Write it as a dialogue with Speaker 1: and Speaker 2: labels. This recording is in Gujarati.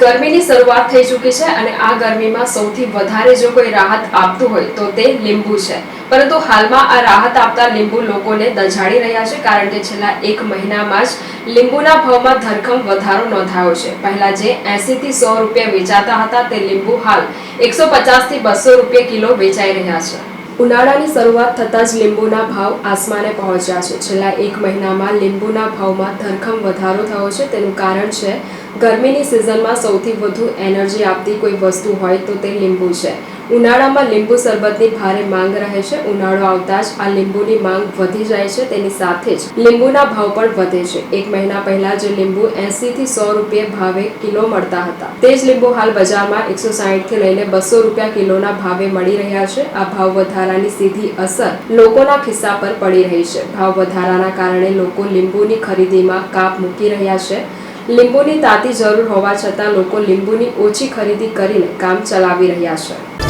Speaker 1: ગરમીની શરૂઆત થઈ ચૂકી છે અને આ ગરમીમાં સૌથી વધારે જો કોઈ રાહત આપતું હોય તો તે લીંબુ છે. પરંતુ હાલમાં આ રાહત આપતા લીંબુ લોકોને દજાડી રહ્યા છે કારણ કે છેલ્લા એક મહિનામાં જ લીંબુના ભાવમાં ધરખમ વધારો નોંધાયો છે. પહેલા જે 80 થી સો રૂપિયા વેચાતા હતા તે લીંબુ હાલ એકસો થી બસો રૂપિયા કિલો વેચાઈ રહ્યા છે. ઉનાળાની શરૂઆત થતાં જ લીંબુના ભાવ આસમાને પહોંચ્યા છે. છેલ્લા એક મહિનામાં લીંબુના ભાવમાં ધરખમ વધારો થયો છે. તેનું કારણ છે, ગરમીની સિઝનમાં સૌથી વધુ એનર્જી આપતી કોઈ વસ્તુ હોય તો તે લીંબુ છે. ઉનાળામાં લીંબુ શરબતની ભારે માંગ રહે છે. ઉનાળો આવતા જ આ લીંબુની માંગ વધી જાય છે. તેની સાથે જ લીંબુના ભાવ પણ વધે છે. એક મહિના પહેલા જે લીંબુ એસી થી સો રૂપિયા ભાવે કિલો મળતા હતા. તે જ લીંબુ હાલ બજારમાં એકસો થી લઈને બસો રૂપિયા કિલોના ભાવે મળી રહ્યા છે. આ ભાવ વધારાની સીધી અસર લોકોના ખિસ્સા પર પડી રહી છે. ભાવ વધારાના કારણે લોકો લીંબુની ખરીદીમાં કાપ મૂકી રહ્યા છે. લીંબુની તાતી જરૂર હોવા છતાં લોકો લીંબુની ઓછી ખરીદી કરીને કામ ચલાવી રહ્યા છે.